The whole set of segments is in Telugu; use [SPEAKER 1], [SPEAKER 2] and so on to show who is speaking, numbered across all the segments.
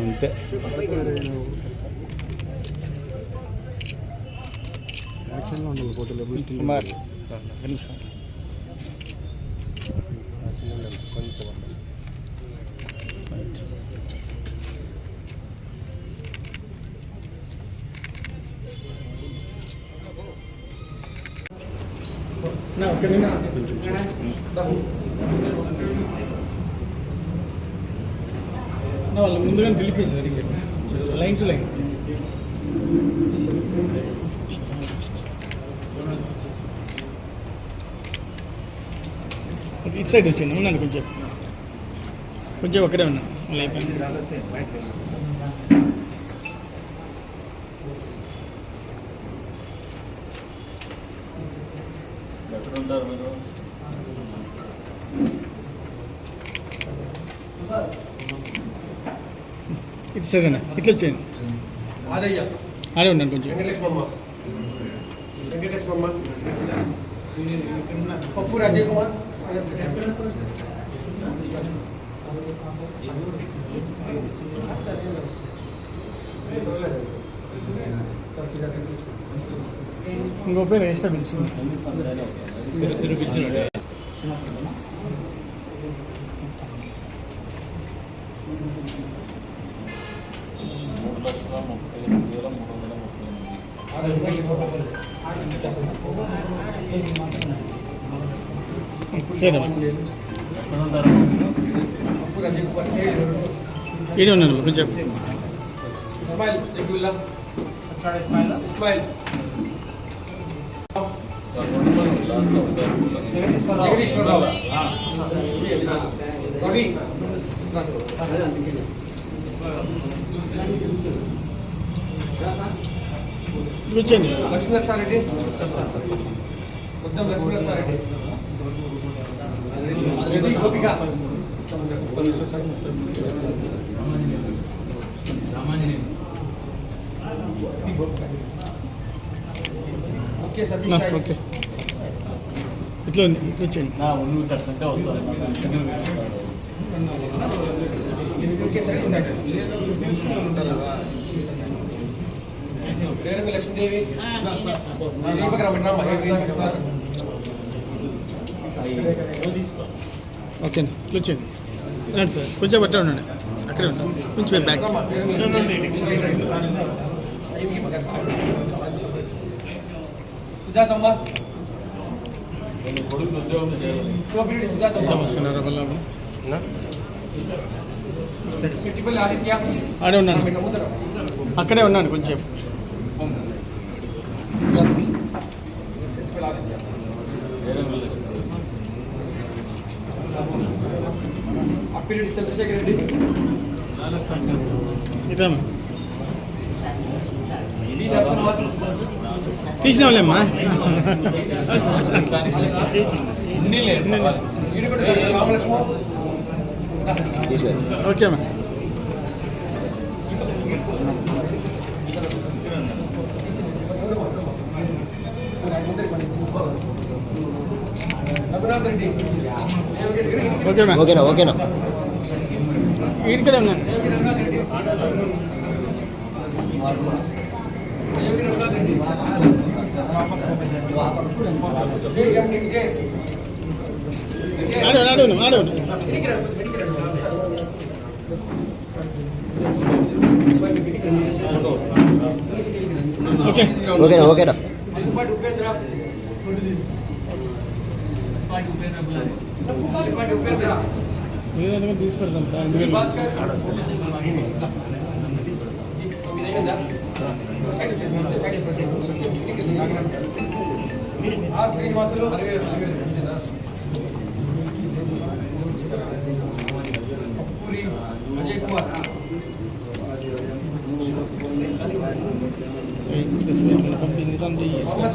[SPEAKER 1] అంతే.
[SPEAKER 2] యాక్షన్లో ఉండాలి ఫోటోలో
[SPEAKER 1] కుమార్.
[SPEAKER 2] కొంచెం
[SPEAKER 1] వాళ్ళు ముందుగా పిలిపేసారు లైన్ టు లైన్. ఇటు సైడ్ వచ్చింది ఉన్నాను కొంచెం. కొంచెం ఒక్కడే ఉన్నాను మళ్ళీ అయిపోయింది అన్న ఇట్లా వచ్చాను ఆడే ఉన్నాను కొంచెం.
[SPEAKER 2] పప్పు రాజీవ్ కుమార్.
[SPEAKER 1] ఇంకో పేరు ఎక్స్ట్రా పిలిచింది. పిలిచినాడు
[SPEAKER 3] మూడు లక్షల ముప్పై ఎనిమిది వేల మూడు వందల ముప్పై ఎనిమిది
[SPEAKER 1] ఈడే ఉన్నాను కొంచెం
[SPEAKER 2] ఇస్మాయిల్. జగ్గుల్లా ఇస్మాయిల్ ఇస్మాయిల్
[SPEAKER 3] లాస్ట్లో ఒకసారి
[SPEAKER 2] జగదీశ్వరరావు రవి
[SPEAKER 1] కూర్చోండి.
[SPEAKER 2] లక్ష్మీనరసారెడ్డి మొత్తం లక్ష్మీనరసారెడ్డి రెడ్డి గోపిక. ఓకే సతీష్.
[SPEAKER 1] ఓకే. ఇట్లా ఉంది కూర్చోండి.
[SPEAKER 2] ఓకే లక్ష్మీదేవి. దీపక్
[SPEAKER 1] కూర్చోండి. రండి సార్ కొంచెం బట్టే ఉండండి. అక్కడే ఉండండి కొంచెం బ్యాక్
[SPEAKER 2] సుజాతమ్మ.
[SPEAKER 3] కొడుకు ఉద్యోగం చేయాలి
[SPEAKER 2] కోపిరెడ్డి సుజాతమ్మ.
[SPEAKER 1] వస్తున్నారా వల్ల ఆడే ఉన్నాను? అక్కడే ఉన్నాను కొంచెం.
[SPEAKER 2] అప్పిరెడ్డి చంద్రశేఖర్ రెడ్డి
[SPEAKER 1] ఇదా
[SPEAKER 2] డి నరసింహ
[SPEAKER 1] తీసిన వాళ్ళేమ్మా
[SPEAKER 2] ఈడిపడి రామలక్ష్మ
[SPEAKER 1] ఓకే అమ్మా.
[SPEAKER 2] రఘునాథ్ రెడ్డి
[SPEAKER 1] ఓకే మ్యామ్
[SPEAKER 4] ఓకేనా ఓకేనా
[SPEAKER 1] ఇక్కడే ఉన్నాను
[SPEAKER 2] రఘునాథ్ రెడ్డి రఘునాథ్ రెడ్డి జేఎండి విజయ్
[SPEAKER 1] ఆడే ఆడే ఉన్నాం ఆడే ఉన్నాం
[SPEAKER 2] ఎన్నికలు ఎన్నికలు
[SPEAKER 1] ఓకే
[SPEAKER 4] ఓకేనా ఓకేనా
[SPEAKER 2] తెలుగుపాటి ఉపేంద్ర తెలుగుపాటి ఉపేంద్ర
[SPEAKER 1] ఏదైనా తీసి పెడతాం దాని
[SPEAKER 2] భాస్కర్ మీ దగ్గర సైడ్ వచ్చేది వచ్చే సైడ్ ప్రతి ఆ శ్రీనివాసులు అరవై పూరి అజయ్ కుమార్
[SPEAKER 1] పంపింది తండ్రి
[SPEAKER 2] మొహమ్మద్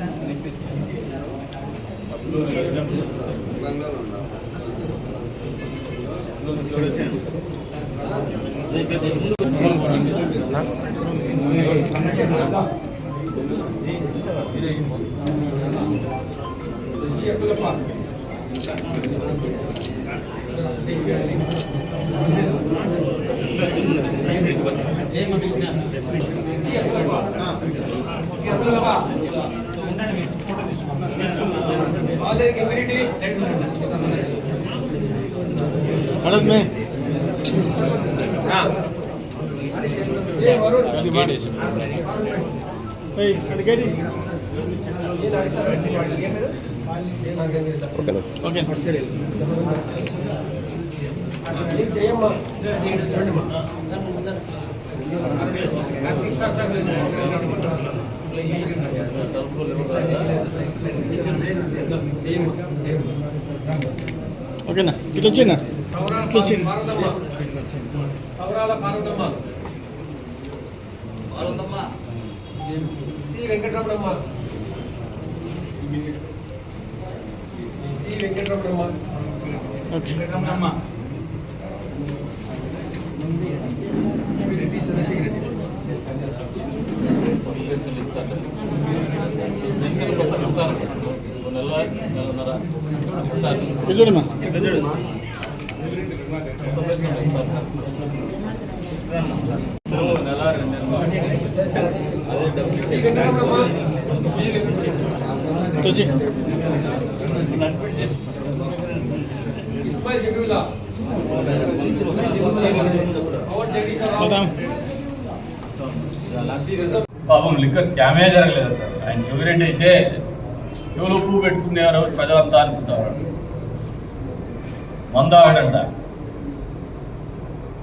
[SPEAKER 1] లేదా
[SPEAKER 2] డాక్టర్ శ్రీరామ్
[SPEAKER 3] మూడు లక్షల
[SPEAKER 2] వాళ్ళ జనాభా జీ అబ్దుల్లప్ప జీ అబ్దుల్లప్ప జీ అబ్దుల్లప్ప వాళ్ళకి ఇమ్యూనిటీ
[SPEAKER 1] పడదు మే
[SPEAKER 2] జై వరుణ్
[SPEAKER 1] అది బాగా అడిగేది ఓకే
[SPEAKER 2] జయమ్మ
[SPEAKER 1] ఓకేనా ఇట్లా వచ్చిందా
[SPEAKER 2] పార్వతమ్మ. శ్రీ వెంకటరమణమ్మ. శ్రీ వెంకటరమణమ్మ.
[SPEAKER 1] ఓకే.
[SPEAKER 2] రెడ్డి చంద్రశేఖర్ రెడ్డి
[SPEAKER 3] ఇస్తారు పెన్షన్లు కొత్తగా ఇస్తారు ఒక నెల నెలన్నర ఇస్తారు కొత్త పెన్షన్లు ఇస్తారు నెల రెండు నెలలు అదే డబ్బులు
[SPEAKER 2] శ్రీ ఇస్మాయిల్ జబీవుల్లా పవన్
[SPEAKER 4] పాపం లిక్కర్ స్కామే జరగలేదు అంటారు. ఆయన చెవిరెడ్డి అయితే చెవులు పువ్వు పెట్టుకునేవారు ప్రజలంతా అనుకుంటారు. మంద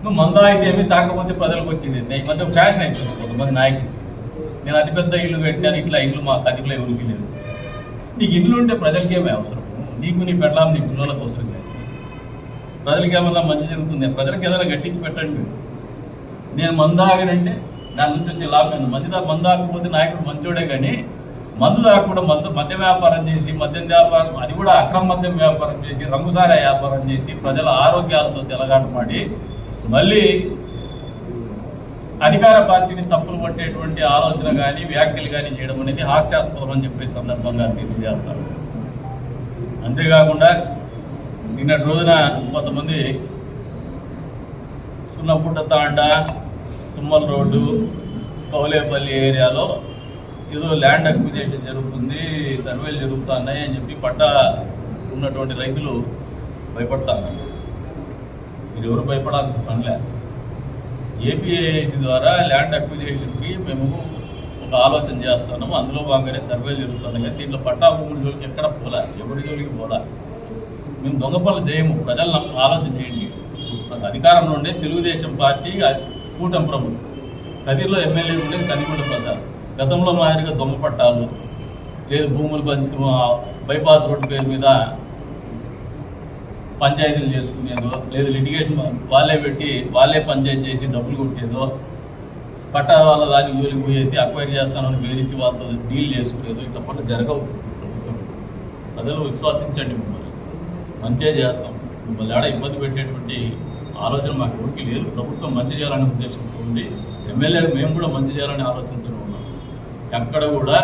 [SPEAKER 4] నువ్వు మందా అయితే ఏమి తాకపోతే ప్రజలకు వచ్చింది. ఈ మధ్య ఫ్యాషన్ అయిపోయింది. కొంతమంది నాయకులు. నేను అతిపెద్ద ఇల్లు కట్టాను ఇట్లా ఇల్లు మా కదిలో ఎవరికి లేదు. నీకు ఇల్లు ఉంటే ప్రజలకేమే అవసరం? నీకు నీ పెడలాం నీ పిల్లలకు అవసరం లేదు. ప్రజలకి ఏమన్నా మంచి జరుగుతుంది? ప్రజలకు ఏదైనా గట్టించి పెట్టండి. నేను మందాగనంటే దాని నుంచి వచ్చే లాభం ఏంది? మంది దా మందు రాకపోతే నాయకుడు మంచోడే కానీ మందు రాకుండా మందు మద్యం వ్యాపారం చేసి మద్యం వ్యాపారం అది కూడా అక్రమ మద్యం వ్యాపారం చేసి రంగుసార వ్యాపారం చేసి ప్రజల ఆరోగ్యాలతో చెలగాటమాడి మళ్ళీ అధికార పార్టీని తప్పులు పట్టేటువంటి ఆలోచన కానీ వ్యాఖ్యలు కానీ చేయడం అనేది హాస్యాస్పదం అని చెప్పే సందర్భంగా తెలియజేస్తారు అంతేకాకుండా నిన్నటి రోజున కొంతమంది సున్నపుట్ట తాండ తుమ్మల రోడ్డు కౌలేపల్లి ఏరియాలో ఏదో ల్యాండ్ అక్విజేషన్ జరుగుతుంది సర్వేలు జరుగుతున్నాయి అని చెప్పి పట్ట ఉన్నటువంటి రైతులు భయపడతారు. మీరు ఎవరు భయపడాల్సిన పనిలే ఏపీఐసి ద్వారా ల్యాండ్ అక్విజేషన్కి మేము ఒక ఆలోచన చేస్తున్నాము. అందులో భాగంగానే సర్వేలు జరుగుతున్నాయి. కానీ దీంట్లో పట్టా భూముల జోలికి ఎక్కడ పోలా? ఎవరి జోలికి పోలా? మేము దొంగ పనులు చేయము. ప్రజలు ఆలోచన చేయండి. అధికారంలో ఉండే తెలుగుదేశం పార్టీ కూటమి ప్రభుత్వం కదిర్లో ఎమ్మెల్యే ఉండేది కదికొండ ప్రసాద్. గతంలో మాదిరిగా దొంగ పట్టాలు లేదు భూములు బైపాస్ రోడ్డు పేరు మీద పంచాయతీలు చేసుకునేదో లేదు లిటిగేషన్ వాళ్ళే పెట్టి వాళ్ళే పంచాయతీ చేసి డబ్బులు కొట్టేదో పట్టా వాళ్ళ దాన్ని జోలికి పోయేసి అక్వైర్ చేస్తానని బెదిరించి వాళ్ళతో డీల్ చేసుకునేదో ఇట్లా పనులు జరగవు ప్రభుత్వం. ప్రజలు విశ్వసించండి మిమ్మల్ని. మంచిగా చేస్తాం. మిమ్మల్ని ఆడ ఇబ్బంది పెట్టేటువంటి ఆలోచన మాకు ఎవరికి లేదు. ప్రభుత్వం మంచి చేయాలనే ఉద్దేశంతో ఉంది. ఎమ్మెల్యే మేము కూడా మంచి చేయాలనే ఆలోచనతో ఉన్నాం. ఎక్కడ కూడా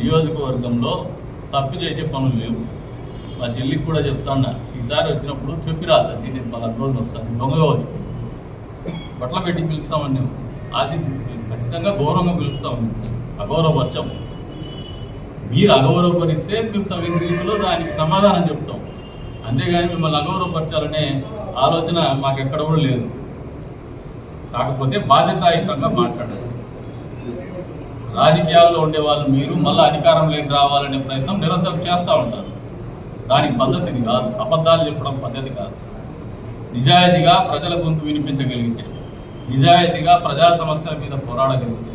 [SPEAKER 4] నియోజకవర్గంలో తప్పు చేసే పనులు లేవు. మా చెల్లికి కూడా చెప్తాను ఈసారి వచ్చినప్పుడు చెప్పి రాదండి నేను పలానా రోజులు వస్తాను దొంగగా వచ్చి బట్టలు పెట్టి పిలుస్తామని మేము ఆశ ఖచ్చితంగా గౌరవంగా పిలుస్తాం అగౌరవపరచం మీరు అగౌరవపరిస్తే మేము తగిన రీతిలో దానికి సమాధానం చెప్తాం. అంతేగాని మిమ్మల్ని అగౌరవపరచాలనే ఆలోచన మాకు ఎక్కడ కూడా లేదు. కాకపోతే బాధ్యతాయుతంగా మాట్లాడాలి. రాజకీయాల్లో ఉండే వాళ్ళు మీరు మళ్ళీ అధికారంలోకి రావాలనే ప్రయత్నం నిరంతరం చేస్తూ ఉంటారు. దానికి పద్ధతిది కాదు. అబద్ధాలు చెప్పడం పద్ధతి కాదు. నిజాయితీగా ప్రజల గొంతు వినిపించగలిగితే నిజాయితీగా ప్రజా సమస్యల మీద పోరాడగలిగితే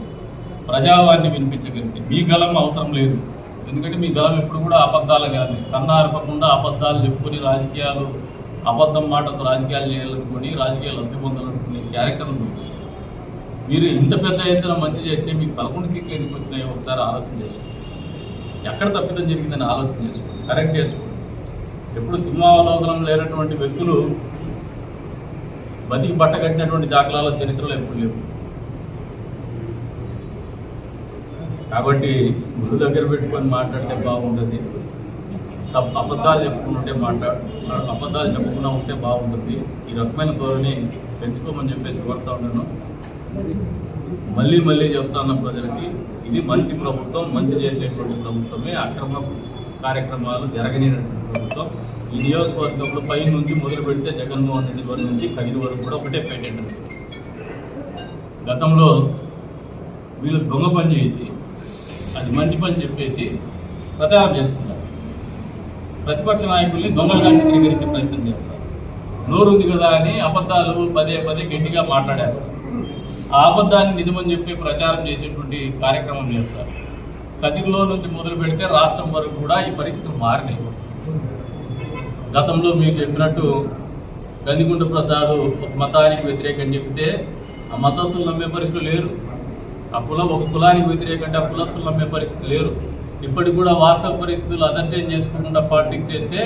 [SPEAKER 4] ప్రజావాన్ని వినిపించగలిగితే మీ గలం అవసరం లేదు. ఎందుకంటే మీ గలం ఎప్పుడు కూడా అబద్ధాలు కానీ కన్నా అరపకుండా అబద్ధాలు చెప్పుకొని రాజకీయాలు అబద్ధం మాటతో రాజకీయాలు చేయాలనుకొని రాజకీయాలు లబ్ధి పొందాలనుకునే క్యారెక్టర్ ఉంది. మీరు ఇంత పెద్ద ఎత్తున మంచి చేస్తే మీకు పదకొండు సీట్లు ఎందుకు వచ్చినాయో ఒకసారి ఆలోచన చేసుకోండి ఎక్కడ తప్పిదం జరిగిందని ఆలోచన చేసుకోండి కరెక్ట్ చేసుకోండి ఎప్పుడు సింహావలోకనం లేనటువంటి వ్యక్తులు బతికి బట్టగట్టినటువంటి దాఖలాల చరిత్రలో ఎప్పుడు లేవు. కాబట్టి గురు దగ్గర పెట్టుకొని మాట్లాడితే బాగుంటుంది. అబద్ధాలు చెప్పుకుంటే మాట్లాడు అబద్ధాలు చెప్పకుండా ఉంటే బాగుంటుంది. ఈ రకమైన ధోరణి పెంచుకోమని చెప్పేసి కోరుతా ఉన్నాను. మళ్ళీ మళ్ళీ చెప్తాను ప్రజలకి ఇది మంచి ప్రభుత్వం మంచి చేసేటువంటి ప్రభుత్వమే. అక్రమ కార్యక్రమాలు జరగనినటువంటి ప్రభుత్వం. ఈ నియోజకవర్గంలో పై నుంచి మొదలు పెడితే జగన్మోహన్ రెడ్డి గారి నుంచి కదిరి వరకు కూడా ఒకటే పేటెంట్. గతంలో వీళ్ళు దొంగ పని చేసి అది మంచి పని చెప్పేసి ప్రచారం చేసుకున్నారు ప్రతిపక్ష నాయకుల్ని దొంగలుగా చిత్రీకరించే ప్రయత్నం చేస్తారు. నోరుంది కదా అని అబద్ధాలు పదే పదే గట్టిగా మాట్లాడేస్తారు. ఆ అబద్ధాన్ని నిజమని చెప్పి ప్రచారం చేసేటువంటి కార్యక్రమం చేస్తారు. కదిలో నుంచి మొదలు పెడితే రాష్ట్రం వరకు కూడా ఈ పరిస్థితి మారినాయి. గతంలో మీరు చెప్పినట్టు గందిగుంట ప్రసాద్ ఒక మతానికి వ్యతిరేకం చెప్తే ఆ మతస్థులు నమ్మే పరిస్థితులు లేరు. ఆ కులం ఒక కులానికి వ్యతిరేకంగా ఆ కులస్తులు నమ్మే పరిస్థితి లేరు. ఇప్పటికి కూడా వాస్తవ పరిస్థితులు అసర్టైన్ చేసుకోకుండా పాలిటిక్స్ చేస్తే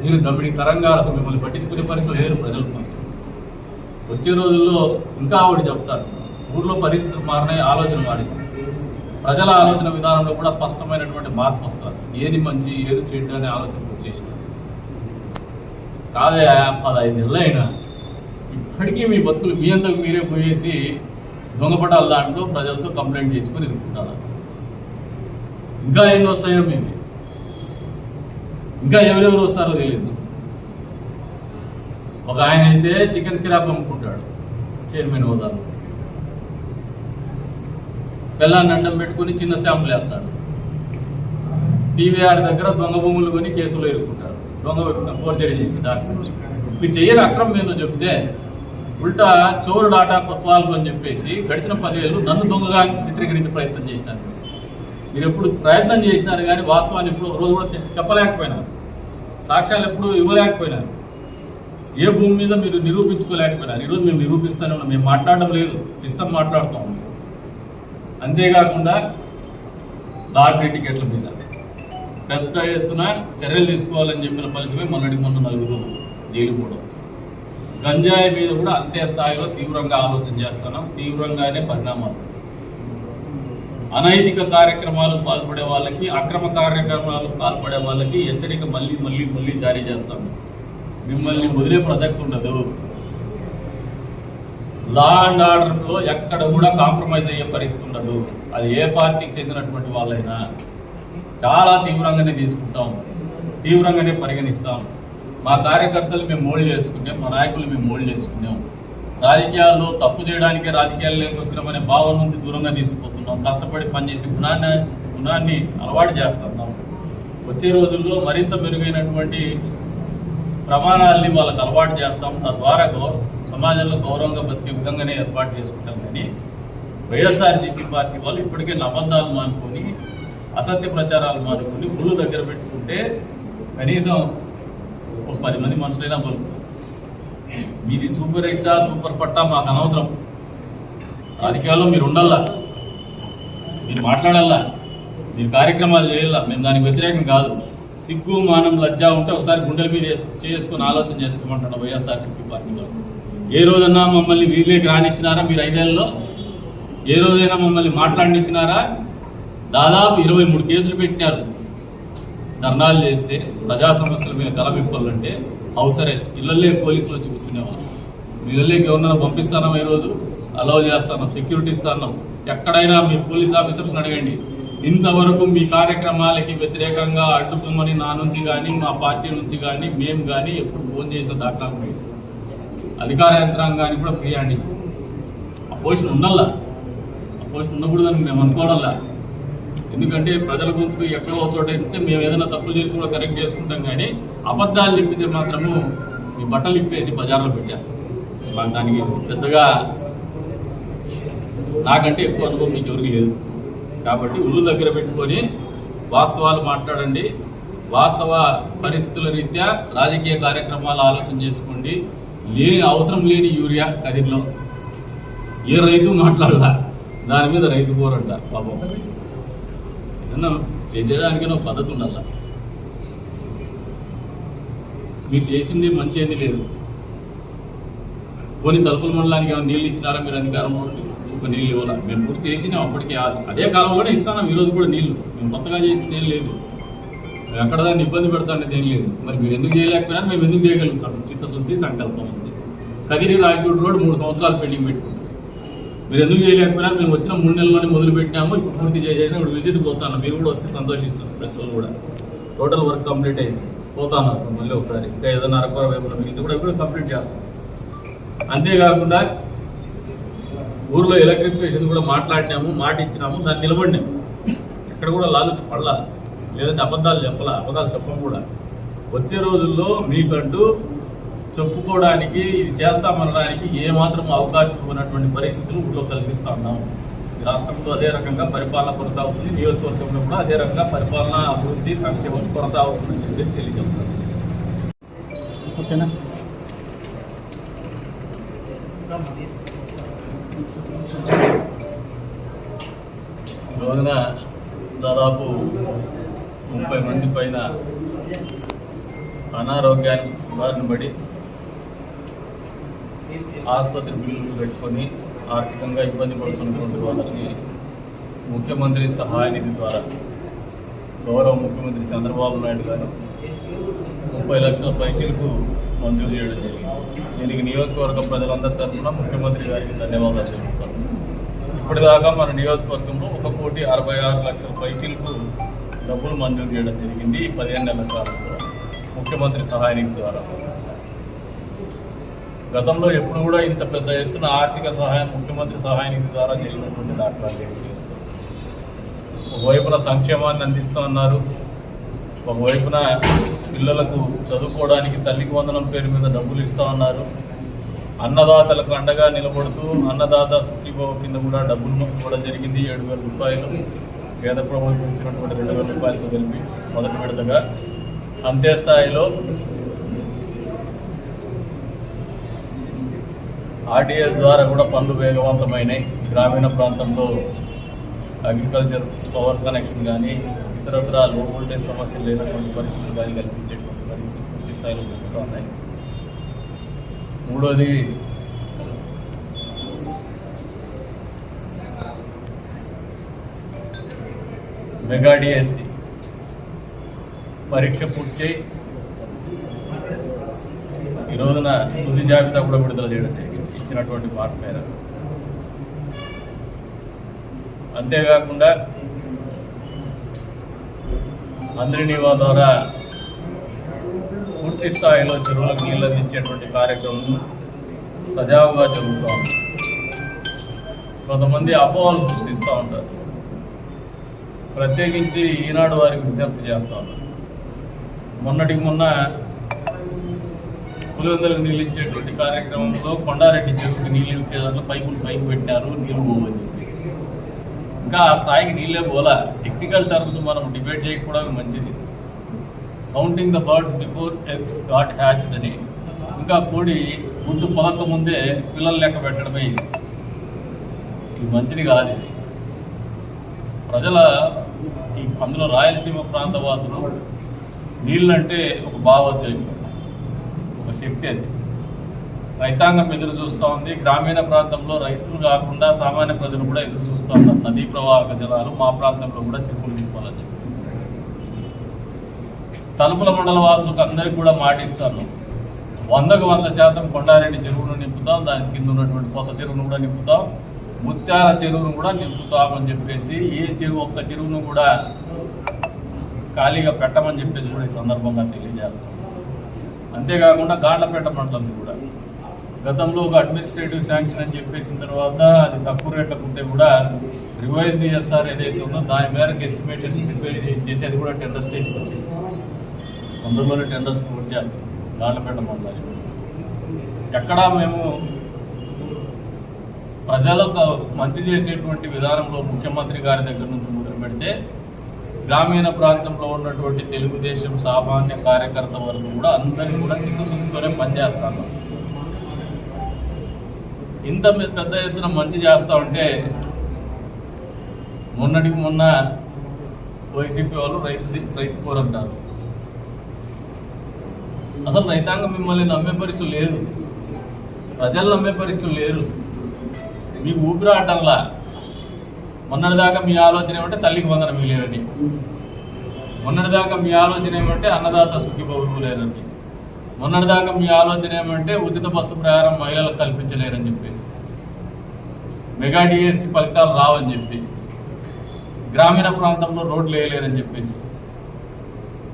[SPEAKER 4] మీరు దమ్మిడి తరంగా అసలు మిమ్మల్ని పట్టించుకునే పరిస్థితులు లేరు ప్రజలు ఫస్ట్ వచ్చే రోజుల్లో ఇంకా ఆవిడ చెప్తారు ఊర్లో పరిస్థితులు మారినాయి ఆలోచన మారింది. ప్రజల ఆలోచన విధానంలో కూడా స్పష్టమైనటువంటి మార్పు వస్తారు ఏది మంచి ఏది చెడ్డ అనే ఆలోచన వచ్చేసినారు కాదే పదహైదు నెలలైనా ఇప్పటికీ మీ బతుకులు మీ అంతకు మీరే పోయేసి దొంగపటాల దాంట్లో ప్రజలతో కంప్లైంట్ చేసుకొని ఇరుక్కుంటారు ఇంకా ఎన్ని వస్తాయో మేము ఇంకా ఎవరెవరు వస్తారో తెలియదు ఒక ఆయన అయితే చికెన్ స్క్రాప్ అమ్ముకుంటాడు చైర్మన్ హోదాలో. పిల్లాన్ని అడ్డం పెట్టుకుని చిన్న స్టాంపులు వేస్తాడు. టీవీఆర్ దగ్గర దొంగ భూములు కొని కేసులో ఇరుక్కుంటారు. దొంగ ఫోర్జరీ చేసి డాక్యుమెంట్స్. మీరు చెయ్యని అక్రమం ఏందో చెప్తే ఉల్టా చోరు డాటా కొత్వాలు అని చెప్పేసి గడిచిన పదివేలు నన్ను దొంగగా చిత్రీకరించే ప్రయత్నం చేసినారు. మీరు ఎప్పుడు ప్రయత్నం చేసినారు కానీ వాస్తవాన్ని ఎప్పుడు రోజు కూడా చెప్పలేకపోయినారు. సాక్ష్యాలు ఎప్పుడు ఇవ్వలేకపోయినారు. ఏ భూమి మీద మీరు నిరూపించుకోలేకపోయినారు. ఈరోజు మేము నిరూపిస్తూనే ఉన్నాం. మేము మాట్లాడడం లేదు. సిస్టమ్ మాట్లాడుతూ ఉన్నాం. అంతేకాకుండా లాటరీ టికెట్ల మీద. పెద్ద ఎత్తున చర్యలు తీసుకోవాలని చెప్పిన ఫలితమే మొన్నటి మొన్న నలుగురు జైలు పోవడం. గంజాయి మీద కూడా అంతే స్థాయిలో తీవ్రంగా ఆలోచన చేస్తున్నాం. తీవ్రంగానే పరిణామాలు. అనైతిక కార్యక్రమాలు పాల్పడే వాళ్ళకి అక్రమ కార్యక్రమాలు పాల్పడే వాళ్ళకి హెచ్చరిక మళ్ళీ మళ్ళీ మళ్ళీ జారీ చేస్తాం. మిమ్మల్ని వదిలే ప్రసక్తి ఉండదు. లా అండ్ ఆర్డర్లో ఎక్కడ కూడా కాంప్రమైజ్ అయ్యే పరిస్థితి ఉండదు. అది ఏ పార్టీకి చెందినటువంటి వాళ్ళైనా చాలా తీవ్రంగానే తీసుకుంటాం. తీవ్రంగానే పరిగణిస్తాం. మా కార్యకర్తలు మేము మోల్డ్ చేసుకున్నాం మా నాయకులు మేము మోల్డ్ చేసుకున్నాం రాజకీయాల్లో తప్పు చేయడానికి రాజకీయాల్లోకి వచ్చినామనే భావం నుంచి దూరంగా తీసుకుపోతున్నాం. కష్టపడి పనిచేసి గుణాన్ని గుణాన్ని అలవాటు చేస్తున్నాం. వచ్చే రోజుల్లో మరింత మెరుగైనటువంటి ప్రమాణాలని వాళ్ళకి అలవాటు చేస్తాం. తద్వారా గౌ సమాజంలో గౌరవంగా బతికే విధంగానే ఏర్పాటు చేసుకుంటాం. కానీ వైఎస్ఆర్సీపీ పార్టీ వాళ్ళు ఇప్పటికే అబద్ధాలు మానుకొని అసత్య ప్రచారాలు మానుకొని ముళ్ళు దగ్గర పెట్టుకుంటే కనీసం ఒక పది మంది మనుషులైనా బలుగుతారు మీది సూపర్ హిట్టా సూపర్ పట్టా మాకు అనవసరం. రాజకీయాల్లో మీరు ఉండాలా? మీరు మాట్లాడాలా? మీరు కార్యక్రమాలు చేయాలా? మేము దానికి వ్యతిరేకం కాదు. సిగ్గు మానం లజ్జ ఉంటే ఒకసారి గుండెల మీద చేసుకుని ఆలోచన చేసుకోమంటున్నా వైఎస్ఆర్సీపీ పార్టీలో ఏ రోజన్నా మమ్మల్ని వీధిలోకి రానిచ్చినారా మీరు ఐదేళ్ళలో? ఏ రోజైనా మమ్మల్ని మాట్లాడినిచ్చినారా? దాదాపు ఇరవై మూడు కేసులు పెట్టినారు. ధర్నాలు చేస్తే ప్రజా సమస్యల మీద గలమిప్పాలంటే హౌస్ అరెస్ట్ ఇళ్ళల్లే పోలీసులు వచ్చి కూర్చునేవాళ్ళు మీ ఇళ్ళకి ఎవరన్నా ఈరోజు? అలౌ చేస్తాను సెక్యూరిటీ ఇస్తాను ఎక్కడైనా మీ పోలీస్ ఆఫీసర్స్ని అడగండి. ఇంతవరకు మీ కార్యక్రమాలకి వ్యతిరేకంగా అడ్డుకోమని నా నుంచి కానీ మా పార్టీ నుంచి కానీ మేము కానీ ఎప్పుడు ఫోన్ చేసిన దాఖలాలు లేవు. అధికార యంత్రాంగానికి కూడా ఫ్రీ అండి ఆ పోషన్ ఉండాలా? ఆ పోషన్ ఉండకూడదని మేము అనుకోవడంలా? ఎందుకంటే ప్రజల గొంతుకు ఎక్కడో ఒక చోట మేము ఏదైనా తప్పులు చేసి కూడా కరెక్ట్ చేసుకుంటాం కానీ అబద్ధాలు చెప్పితే మాత్రము మీ బట్టలు ఇప్పేసి బజార్లో పెట్టేస్తాం. మాకు దానికి పెద్దగా నాకంటే ఎక్కువ అనుభవం మీకు ఎవరికి లేదు. కాబట్టి ఉళ్ళు దగ్గర పెట్టుకొని వాస్తవాలు మాట్లాడండి. వాస్తవ పరిస్థితుల రీత్యా రాజకీయ కార్యక్రమాలు ఆలోచన చేసుకోండి. లేని అవసరం లేని యూరియా కదిర్లో. ఏ రైతు మాట్లాడాల? దాని మీద రైతు పోరంట పాపం. ఏదన్నా చేసేదానికైనా ఒక పద్ధతి ఉండాల? మీరు చేసింది మంచిది లేదు. పోనీ తలుపుల మండలానికి ఏమైనా నీళ్ళు ఇచ్చినారా మీరు అధికారంలో? ఒక నీళ్ళు ఇవ్వాలా మేము పూర్తి చేసినాం అప్పటికే. అదే కాలంలోనే ఇస్తాను ఈరోజు కూడా నీళ్ళు. మేము కొత్తగా చేసింది ఏం లేదు. మేము ఎక్కడ దాన్ని ఇబ్బంది పెడతానేది ఏం లేదు. మరి మీరు ఎందుకు చేయలేకపోయినా మేము ఎందుకు చేయగలుగుతాం? చిత్తశుద్ధి సంకల్పం ఉంది. కదిరి రాయచూడు రోడ్ మూడు సంవత్సరాలు పెండింగ్ పెట్టుకుంటాం మీరు ఎందుకు చేయలేకపోయినా మేము వచ్చిన మూడు నెలల్లోనే మొదలుపెట్టాము ఇప్పుడు పూర్తి చేసేసిన ఇప్పుడు విజిట్ పోతాను. మీరు కూడా వస్తే సంతోషిస్తాను ప్రెస్ వాళ్ళు కూడా. టోటల్ వర్క్ కంప్లీట్ అయింది. పోతాను మళ్ళీ ఒకసారి. ఇంకా ఏదైనా అరకొర వైపున మిగిలితే కూడా ఎప్పుడు కంప్లీట్ చేస్తాం. అంతేకాకుండా ఊర్లో ఎలక్ట్రిఫికేషన్ కూడా మాట్లాడినాము మాట ఇచ్చినాము దాన్ని నిలబడినాము. ఎక్కడ కూడా లాలచి పడలా. లేదంటే అబద్ధాలు చెప్పలా అబద్ధాలు చెప్పం కూడా. వచ్చే రోజుల్లో మీకంటూ చెప్పుకోవడానికి ఇది చేస్తామనడానికి ఏమాత్రం అవకాశం ఇవ్వనటువంటి పరిస్థితులు ఊళ్ళో కల్పిస్తా ఉన్నాం. రాష్ట్రంలో అదే రకంగా పరిపాలన కొనసాగుతుంది నియోజకవర్గంలో కూడా అదే రకంగా పరిపాలన అభివృద్ధి సంక్షేమం కొనసాగుతుందని చెప్పేసి తెలియజేస్తున్నాం.
[SPEAKER 1] ఓకేనా?
[SPEAKER 4] రోజున దాదాపు ముప్పై మంది పైన అనారోగ్యాన్ని బారిన పడి ఆసుపత్రి బిల్లులు పెట్టుకొని ఆర్థికంగా ఇబ్బంది పడుతున్నటువంటి వాళ్ళకి ముఖ్యమంత్రి సహాయ నిధి ద్వారా గౌరవ ముఖ్యమంత్రి చంద్రబాబు నాయుడు గారు ముప్పై లక్షల పైచీలకు మంజూరు చేయడం జరిగింది. దీనికి నియోజకవర్గ ప్రజలందరి తరఫున ముఖ్యమంత్రి గారికి ధన్యవాదాలు చెబుతాను ఇప్పటిదాకా మన నియోజకవర్గంలో ఒక కోటి అరవై ఆరు లక్షల పైచీలకు డబ్బులు మంజూరు చేయడం జరిగింది ఈ పదిహేను నెలల కాలంలో ముఖ్యమంత్రి సహాయ నిధి ద్వారా. గతంలో ఎప్పుడు కూడా ఇంత పెద్ద ఎత్తున ఆర్థిక సహాయం ముఖ్యమంత్రి సహాయ నిధి ద్వారా జరిగినటువంటి దాఖలాలు లేవు. ఒకవైపున సంక్షేమాన్ని అందిస్తూ ఉన్నారు ఒకవైపున పిల్లలకు చదువుకోవడానికి తల్లికి వందనం పేరు మీద డబ్బులు ఇస్తూ ఉన్నారు అన్నదాతలకు అండగా నిలబడుతూ అన్నదాత సుఖీభావ కింద కూడా డబ్బులు కూడా జరిగింది. ఏడు వేల రూపాయలు పేద ప్రభుత్వం ఇచ్చినటువంటి రెండు వేల రూపాయలతో కలిపి మొదటి విడతగా అంతే స్థాయిలో ఆర్టీఎస్ ద్వారా కూడా పనులు వేగవంతమైనాయి. గ్రామీణ ప్రాంతంలో అగ్రికల్చర్ పవర్ కనెక్షన్ కానీ ఇతరత్ర లో వోల్టేజ్ సమస్యలు లేనటువంటి పరిస్థితులు కానీ కల్పించేటువంటి పరిస్థితులు పూర్తి స్థాయిలో జరుగుతున్నాయి మూడోది మెగా డిఎస్సి. పరీక్ష పూర్తి ఈ రోజున తుది జాబితా కూడా విడుదల చేయడం ఇచ్చినటువంటి మాట మేరకు అంతేకాకుండా అందరినీవా ద్వారా పూర్తి స్థాయిలో చెరువులకు నీళ్ళు అందించేటువంటి కార్యక్రమం సజావుగా జరుగుతూ ఉంది. కొంతమంది అపోహలు సృష్టిస్తూ ఉంటారు. ప్రత్యేకించి ఈనాడు వారికి విజ్ఞప్తి చేస్తూ ఉన్నారు. మొన్నటికి మొన్న పులివెందులకు నీళ్ళు ఇచ్చేటువంటి కార్యక్రమంలో కొండారెడ్డి చెరువుకి నీళ్ళు ఇచ్చే దాంట్లో పైపులు పైకి పెట్టారు నీళ్ళు పోవని చెప్పేసి. ఇంకా ఆ స్థాయికి నీళ్ళే పోలా. టెక్నికల్ టర్మ్స్ మనం డిబేట్ చేయకపోవడం మంచిది. Counting the birds before eggs got hatch అని. ఇంకా కోడి గుడ్డు పొలక ముందే పిల్లలు లెక్క పెట్టడమే ఇది. ఇది మంచిది కాదు ఇది. ప్రజల ఈ అందులో రాయలసీమ ప్రాంత వాసులు నీళ్ళంటే ఒక భావోద్వేగం. శక్తి అది రైతాంగం ఎదురు చూస్తూ ఉంది. గ్రామీణ ప్రాంతంలో రైతులు కాకుండా సామాన్య ప్రజలు కూడా ఎదురు చూస్తూ ఉన్నారు. నదీ ప్రవాహక జలాలు మా ప్రాంతంలో కూడా చెరువులు నింపాలని చెప్పి తలుపుల మండల వాసులకు అందరికీ కూడా మాటిస్తాను వందకు వంద శాతం కొండారెడ్డి చెరువును నింపుతాం. దాని కింద ఉన్నటువంటి కొత్త చెరువును కూడా నింపుతాం. ముత్యాల చెరువును కూడా నింపుతామని చెప్పేసి ఏ చెరువు ఒక్క చెరువును కూడా ఖాళీగా పెట్టమని చెప్పేసి కూడా ఈ సందర్భంగా తెలియజేస్తాం. అంతేకాకుండా గాండ్లపేట మండలం కూడా. గతంలో ఒక అడ్మినిస్ట్రేటివ్ శాంక్షన్ అని చెప్పేసిన తర్వాత అది తక్కువ రేట్లకు ఉంటే కూడా రివైజ్ డిఎస్ఆర్ ఏదైతే ఉందో దాని మేరకు ఎస్టిమేషన్స్ ప్రిపేర్ చేసి అది కూడా టెండర్ స్టేజ్కి వచ్చింది. తొందరలోనే టెండర్స్ పూర్తి చేస్తాం. గాండ్లపేట మండలం ఎక్కడా మేము ప్రజలకు మంచి చేసేటువంటి విధానంలో ముఖ్యమంత్రి గారి దగ్గర నుంచి మొదలు పెడితే గ్రామీణ ప్రాంతంలో ఉన్నటువంటి తెలుగుదేశం సామాన్య కార్యకర్త వరకు కూడా అందరినీ కూడా చిత్తశుద్ధితోనే పనిచేస్తాను. ఇంత పెద్ద ఎత్తున మంచి చేస్తా ఉంటే మొన్నటికి మొన్న వైసీపీ వాళ్ళు రైతు రైతు కోరంటారు అసలు రైతాంగం మిమ్మల్ని నమ్మే పరిస్థితులు లేదు. ప్రజలు నమ్మే పరిస్థితులు లేరు. మీకు ఊపిరాటంలా మొన్నటిదాకా మీ ఆలోచన ఏమంటే తల్లికి వందనం లేరని మొన్నటిదాకా మీ ఆలోచన ఏమంటే అన్నదాత సుఖిబౌలు లేరని మొన్నటిదాకా మీ ఆలోచన ఏమంటే ఉచిత బస్సు ప్రయాణం మహిళలకు కల్పించలేరని చెప్పేసి. మెగా డిఎస్సి ఫలితాలు రావని చెప్పేసి. గ్రామీణ ప్రాంతంలో రోడ్లు వేయలేరని చెప్పేసి.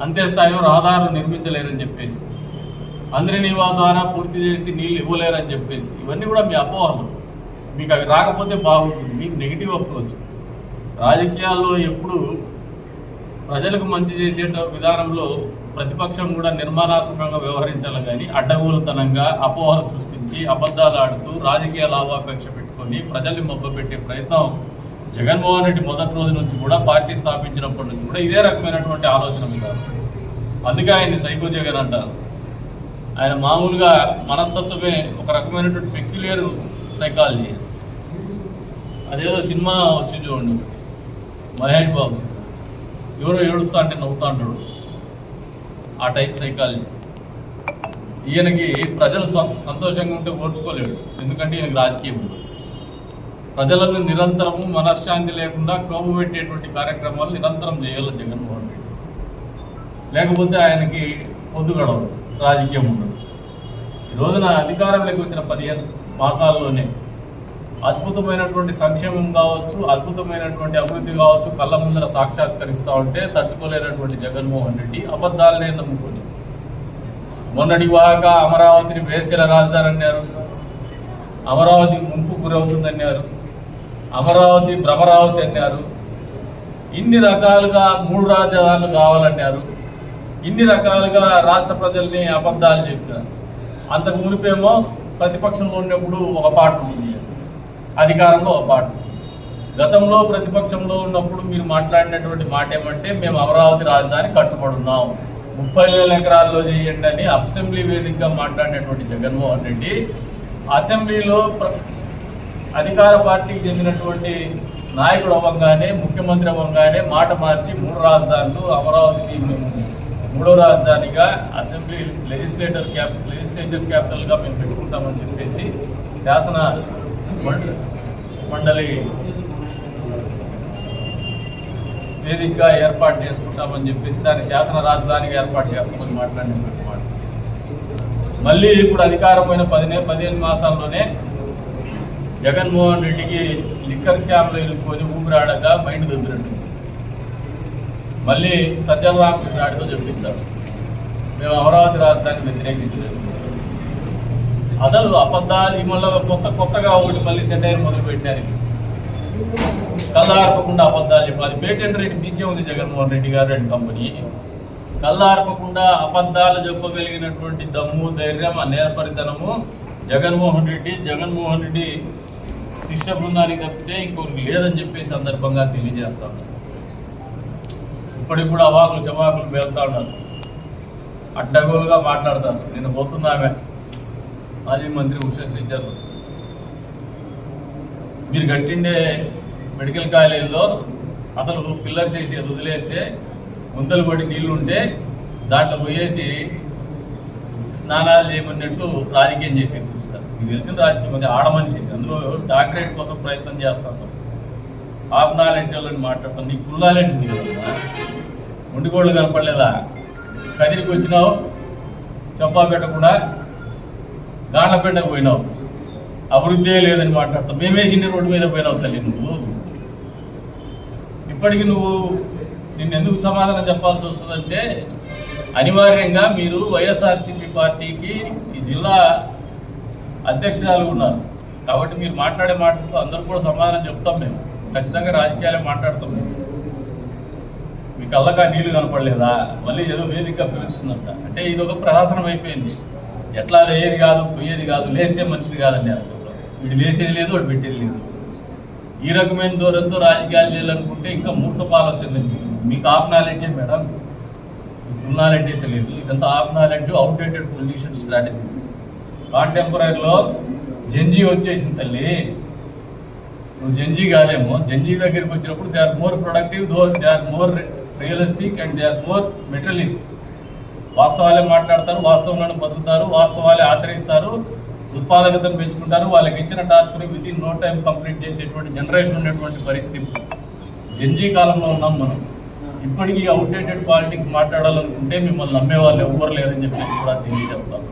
[SPEAKER 4] అంతే స్థాయిలో రహదారులు నిర్మించలేరని చెప్పేసి. అందరి నివా ద్వారా పూర్తి చేసి నీళ్ళు ఇవ్వలేరని చెప్పేసి. ఇవన్నీ కూడా మీ అపోహలు. మీకు అవి రాకపోతే బాగుంటుంది. మీకు నెగిటివ్ అప్రోచ్ రాజకీయాల్లో ఎప్పుడు ప్రజలకు మంచి చేసే విధానంలో ప్రతిపక్షం కూడా నిర్మాణాత్మకంగా వ్యవహరించాలి కానీ అడ్డగోలుతనంగా అపోహలు సృష్టించి అబద్ధాలు ఆడుతూ రాజకీయ లాభాపేక్ష పెట్టుకొని ప్రజల్ని మొబ్బపెట్టే ప్రయత్నం జగన్మోహన్ రెడ్డి మొదటి రోజు నుంచి కూడా పార్టీ స్థాపించినప్పటి నుంచి కూడా ఇదే రకమైనటువంటి ఆలోచన విధానం అందుకే ఆయన్ని సైకో జగన్ అంటారు. ఆయన మామూలుగా మనస్తత్వమే ఒక రకమైనటువంటి పెక్యులేరు సైకాలజీ అదేదో సినిమా వచ్చింది చూడండి మహేష్ బాబు సినిమా ఎవరో ఏడుస్తా అంటే నవ్వుతా అంటాడు. ఆ టైప్ సైకాలజీ. ఈయనకి ప్రజలు సంతోషంగా ఉంటే ఓర్చుకోలేడు. ఎందుకంటే ఈయనకి రాజకీయం ఉండదు ప్రజలను నిరంతరము మనశ్శాంతి లేకుండా క్షోభ పెట్టేటువంటి కార్యక్రమాలు నిరంతరం చేయాలి జగన్మోహన్ రెడ్డి. లేకపోతే ఆయనకి పొద్దుగడవదు. రాజకీయం ఉండదు. ఈ రోజున అధికారంలోకి వచ్చిన పదిహేను మాసాల్లోనే అద్భుతమైనటువంటి సంక్షేమం కావచ్చు అద్భుతమైనటువంటి అభివృద్ధి కావచ్చు కళ్ళ ముందర సాక్షాత్కరిస్తూ ఉంటే తట్టుకోలేనటువంటి జగన్మోహన్ రెడ్డి అబద్ధాలనే నమ్ముకొని. మొన్నటి వాక అమరావతిని వేసేల రాజధాని అన్నారు. అమరావతి ముంపు గురవుతుందన్నారు. అమరావతి భ్రమరావతి అన్నారు. ఇన్ని రకాలుగా మూడు రాజధానులు కావాలన్నారు. ఇన్ని రకాలుగా రాష్ట్ర ప్రజల్ని అబద్ధాలు చెప్పారు అంతకు మునిపేమో ప్రతిపక్షంలో ఉన్నప్పుడు ఒక పాట ఉంది. అధికారంలో ఒక గతంలో ప్రతిపక్షంలో ఉన్నప్పుడు మీరు మాట్లాడినటువంటి మాట ఏమంటే మేము అమరావతి రాజధాని కట్టుబడున్నాం. ముప్పై వేల ఎకరాల్లో చేయండి అని అసెంబ్లీ వేదికగా మాట్లాడినటువంటి జగన్మోహన్ రెడ్డి అసెంబ్లీలో ప్ర- అధికార పార్టీకి చెందినటువంటి నాయకుడు అవ్వగానే ముఖ్యమంత్రి అవ్వగానే మాట మార్చి మూడు రాజధానులు అమరావతికి మేము మూడో రాజధానిగా అసెంబ్లీ లెజిస్లేటర్ క్యాప్ లెజిస్లేచర్ క్యాపిటల్గా మేము పెట్టుకుంటామని చెప్పేసి శాసన మండలి వేదికగా ఏర్పాటు చేసుకుంటామని చెప్పేసి దాన్ని శాసన రాజధానిగా ఏర్పాటు చేస్తామని మాట్లాడినటువంటి మాట మళ్ళీ ఇప్పుడు అధికారమైన పదినే పదిహేను మాసాల్లోనే జగన్మోహన్ రెడ్డికి లిక్కర్ స్కామ్లో వెళ్ళిపోయి ఊపిరాడక మైండ్ దొబ్బినట్టు మళ్ళీ సజ్జల రామకృష్ణ ఆడితో చెప్పిస్తారు. మేము అమరావతి రాజధాని వ్యతిరేకించలేదు. అసలు అబద్ధాలు ఈ మళ్ళీ కొత్త కొత్తగా ఒకటి మళ్ళీ సెటైర్ మొదలు పెట్టారు. కళ్ళార్పకుండా అబద్ధాలు చెప్పాలి. పేటెంట్ రేట్ మీకే ఉంది జగన్మోహన్ రెడ్డి గారు అండ్ కంపెనీ కళ్ళార్పకుండా అబద్ధాలు చెప్పగలిగినటువంటి దమ్ము ధైర్యం ఆ నేర్పరితనము జగన్మోహన్ రెడ్డి. జగన్మోహన్ రెడ్డి శిష్య బృందానికి తప్పితే ఇంకొకరికి లేదని చెప్పి సందర్భంగా తెలియజేస్తాం ఇప్పటికి కూడా అవాకులు చవాకులు పేలుతా ఉన్నారు. అడ్డగోలుగా మాట్లాడతారు. నేను పోతున్నామే. మాజీ మంత్రి ఉషా శ్రీచర్. మీరు కట్టిండే మెడికల్ కాలేజీలో అసలు పిల్లర్ చేసి వదిలేస్తే ముందలు పడి నీళ్ళు ఉంటే దాంట్లో పోయేసి స్నానాలు చేయమన్నట్లు రాజకీయం చేసి చూస్తారు. మీకు తెలిసిన రాజకీయం అది ఆడ మనిషి. అందులో డాక్టరేట్ కోసం ప్రయత్నం చేస్తాను ఆపనాలంటే నాలెడ్జ్ వాళ్ళని మాట్లాడతాం నీకు ఫుల్ నాలెడ్జ్ ఉంది కదా ఉండికోళ్ళు కనపడలేదా? కదిరికి వచ్చినావు. చెప్పా పెట్టకుండా గాండ్లపేటకు పోయినావు. అభివృద్ధి లేదని మాట్లాడతావు. చిన్న రోడ్డు మీద పోయినావు తల్లి నువ్వు. ఇప్పటికి నువ్వు నిన్ను ఎందుకు సమాధానం చెప్పాల్సి వస్తుందంటే అనివార్యంగా మీరు వైఎస్ఆర్సీపీ పార్టీకి ఈ జిల్లా అధ్యక్షురాలు ఉన్నారు. కాబట్టి మీరు మాట్లాడే మాటలతో అందరూ కూడా సమాధానం చెప్తాం మేము. ఖచ్చితంగా రాజకీయాలే మాట్లాడతాం మేము. మీ కళ్ళగా నీళ్ళు కనపడలేదా? మళ్ళీ ఏదో వేదిక పిలుస్తుందంట. అంటే ఇది ఒక ప్రహాసనం అయిపోయింది. ఎట్లా లేయేది కాదు పోయేది కాదు లేసే మనిషిని కాదండి అసలు. వీడు లేసేది లేదు వాడు పెట్టేది లేదు. ఈ రకమైన దూరంతో రాజకీయాలు చేయాలనుకుంటే ఇంకా మూర్ఖ పాలొచ్చిందండి మీకు. ఆఫ్ నాలెడ్జే మేడం? ఫుల్ నాలెడ్జ్ అయితే లేదు. ఇదంతా of knowledge outdated pollution strategy కాంటెంపరీలో Gen Z వచ్చేసింది తల్లి. నువ్వు జెంజీ కాదేమో. జెంజీ దగ్గరికి వచ్చినప్పుడు they are more productive though they are more realistic and they are more materialist వాస్తవాలే మాట్లాడతారు వాస్తవంలోనే బతుకుతారు వాస్తవాలే ఆచరిస్తారు ఉత్పాదకతను పెంచుకుంటారు వాళ్ళకి ఇచ్చిన టాస్క్ని with in no time complete చేసేటువంటి జనరేషన్ ఉన్నటువంటి పరిస్థితి జంజీ కాలంలో ఉన్నాం మనం. ఇప్పటికీ అవుట్డేటెడ్ పాలిటిక్స్ మాట్లాడాలనుకుంటే మిమ్మల్ని నమ్మేవాళ్ళు ఎవ్వరు లేరని చెప్పేసి కూడా తెలియజెప్తాను